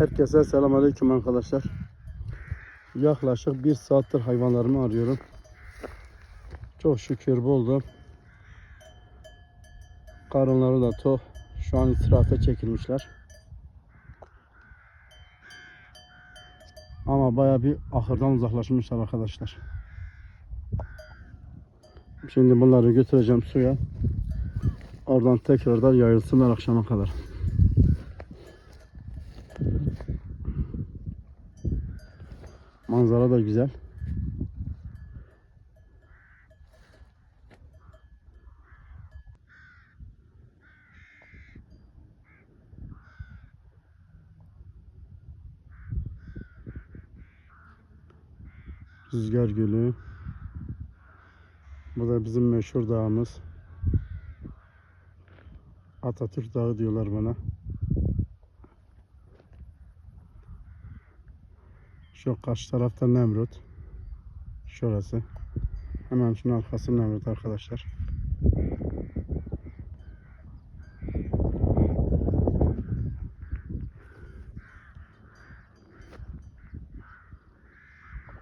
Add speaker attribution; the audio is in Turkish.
Speaker 1: Herkese selamünaleyküm arkadaşlar. Yaklaşık bir saattir hayvanlarımı arıyorum. Çok şükür buldum. Karınları da tok. Şu an istirahate çekilmişler. Ama baya bir ahırdan uzaklaşmışlar arkadaşlar. Şimdi bunları götüreceğim suya. Oradan tekrardan yayılsınlar akşama kadar. Manzara da güzel. Rüzgar Gölü. Bu da bizim meşhur dağımız. Atatürk Dağı diyorlar bana. Şu karşı tarafta Nemrut. Şurası. Hemen şunun arkası Nemrut arkadaşlar.